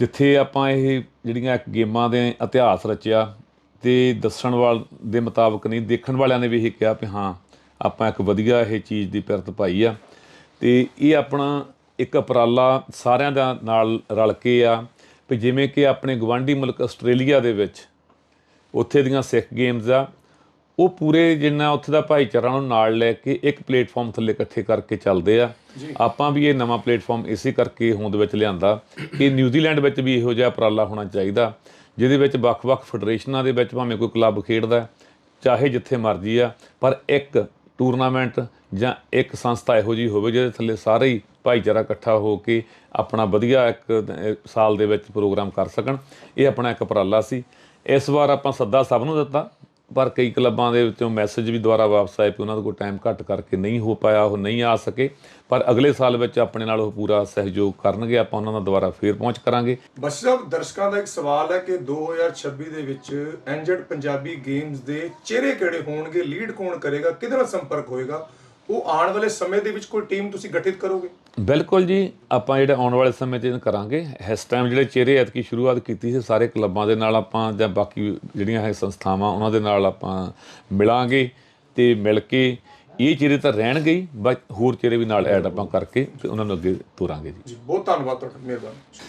ਜਿੱਥੇ ਆਪਾਂ ਇਹ ਜਿਹੜੀਆਂ ਗੇਮਾਂ ਦੇ ਇਤਿਹਾਸ ਰਚਿਆ ਅਤੇ ਦੱਸਣ ਵਾਲ ਦੇ ਮੁਤਾਬਕ ਨਹੀਂ, ਦੇਖਣ ਵਾਲਿਆਂ ਨੇ ਵੀ ਇਹ ਕਿਹਾ ਵੀ ਹਾਂ, ਆਪਾਂ ਇੱਕ ਵਧੀਆ ਇਹ ਚੀਜ਼ ਦੀ ਪਿਰਤ ਪਾਈ ਆ। ਅਤੇ ਇਹ ਆਪਣਾ ਇੱਕ ਉਪਰਾਲਾ ਸਾਰਿਆਂ ਦਾ ਨਾਲ ਰਲ ਕੇ ਆ ਵੀ ਜਿਵੇਂ ਕਿ ਆਪਣੇ ਗਵਾਂਢੀ ਮੁਲਕ ਆਸਟ੍ਰੇਲੀਆ ਦੇ ਵਿੱਚ ਉੱਥੇ ਦੀਆਂ ਸਿੱਖ ਗੇਮਸ ਆ ਉਹ ਪੂਰੇ ਜਿੰਨਾ ਉੱਥੇ ਦਾ ਭਾਈਚਾਰਾ ਨੂੰ ਨਾਲ ਲੈ ਕੇ ਇੱਕ ਪਲੇਟਫਾਰਮ ਥੱਲੇ ਇਕੱਠੇ ਕਰਕੇ ਚੱਲਦੇ ਆ। ਆਪਾਂ ਵੀ ਇਹ ਨਵਾਂ ਪਲੇਟਫਾਰਮ ਇਸੇ ਕਰਕੇ ਹੋਂਦ ਵਿੱਚ ਲਿਆਂਦਾ ਕਿ ਨਿਊਜ਼ੀਲੈਂਡ ਵਿੱਚ ਵੀ ਇਹੋ ਜਿਹਾ ਉਪਰਾਲਾ ਹੋਣਾ ਚਾਹੀਦਾ ਜਿਹਦੇ ਵਿੱਚ ਵੱਖ-ਵੱਖ ਫੈਡਰੇਸ਼ਨਾਂ ਦੇ ਵਿੱਚ ਭਾਵੇਂ ਕੋਈ ਕਲੱਬ ਖੇਡਦਾ ਚਾਹੇ ਜਿੱਥੇ ਮਰਜ਼ੀ ਆ ਪਰ ਇੱਕ ਟੂਰਨਾਮੈਂਟ ਜਾਂ ਇੱਕ ਸੰਸਥਾ ਇਹੋ ਜਿਹੀ ਹੋਵੇ ਜਿਹਦੇ ਥੱਲੇ ਸਾਰੇ ਹੀ ਭਾਈਚਾਰਾ ਇਕੱਠਾ ਹੋ ਕੇ ਆਪਣਾ ਵਧੀਆ ਇੱਕ ਸਾਲ ਦੇ ਵਿੱਚ ਪ੍ਰੋਗਰਾਮ ਕਰ ਸਕਣ। ਇਹ ਆਪਣਾ ਇੱਕ ਉਪਰਾਲਾ ਸੀ। ਇਸ ਵਾਰ ਆਪਾਂ ਸੱਦਾ ਸਭ ਨੂੰ ਦਿੱਤਾ। ਪਰ ਕਈ ਕਲੱਬਾਂ ਦੇ ਵਿੱਚੋਂ ਮੈਸੇਜ ਵੀ ਦੁਬਾਰਾ ਵਾਪਸ ਆਏ ਕਿ ਉਹਨਾਂ ਦਾ ਕੋਈ ਟਾਈਮ ਘੱਟ ਕਰਕੇ ਨਹੀਂ ਹੋ ਪਾਇਆ, ਉਹ ਨਹੀਂ ਆ ਸਕੇ। ਪਰ ਅਗਲੇ ਸਾਲ ਵਿੱਚ ਆਪਣੇ ਨਾਲ ਉਹ ਪੂਰਾ ਸਹਿਯੋਗ ਕਰਨਗੇ, ਆਪਾਂ ਉਹਨਾਂ ਦਾ ਦੁਬਾਰਾ ਫੇਰ ਪਹੁੰਚ ਕਰਾਂਗੇ। ਬਸ ਸਾਹਿਬ ਦਰਸ਼ਕਾਂ ਦਾ ਇੱਕ ਸਵਾਲ ਹੈ ਕਿ 2026 ਦੇ ਵਿੱਚ ਐਂਜਡ ਪੰਜਾਬੀ ਗੇਮਸ ਦੇ ਚਿਹਰੇ ਕਿਹੜੇ ਹੋਣਗੇ ਲੀਡ ਕੌਣ ਕਰੇਗਾ, ਕਿਹਦੇ ਨਾਲ ਸੰਪਰਕ ਹੋਏਗਾ? ਉਹ ਆਉਣ ਵਾਲੇ ਸਮੇਂ ਦੇ ਵਿੱਚ ਕੋਈ ਟੀਮ ਤੁਸੀਂ ਗਠਿਤ ਕਰੋਗੇ? ਬਿਲਕੁਲ ਜੀ ਆਪਾਂ ਜਿਹੜੇ ਆਉਣ ਵਾਲੇ ਸਮੇਂ 'ਚ ਇਹ ਕਰਾਂਗੇ। ਇਸ ਟਾਈਮ ਜਿਹੜੇ ਚਿਹਰੇ ਐਤਕੀ ਸ਼ੁਰੂਆਤ ਕੀਤੀ ਸੀ ਸਾਰੇ ਕਲੱਬਾਂ ਦੇ ਨਾਲ ਆਪਾਂ ਜਾਂ ਬਾਕੀ ਜਿਹੜੀਆਂ ਹੈ ਸੰਸਥਾਵਾਂ ਉਹਨਾਂ ਦੇ ਨਾਲ ਆਪਾਂ ਮਿਲਾਂਗੇ ਤੇ ਮਿਲ ਕੇ ਇਹ ਚਿਹਰੇ ਤਾਂ ਰਹਿਣਗੇ ਹੀ ਬਟ ਹੋਰ ਚਿਹਰੇ ਵੀ ਨਾਲ ਐਡ ਆਪਾਂ ਕਰਕੇ ਤੇ ਉਹਨਾਂ ਨੂੰ ਅੱਗੇ ਤੋਰਾਂਗੇ ਜੀ ਬਹੁਤ ਧੰਨਵਾਦ ਤੁਹਾਡਾ ਮਿਹਰਬਾਨੀ।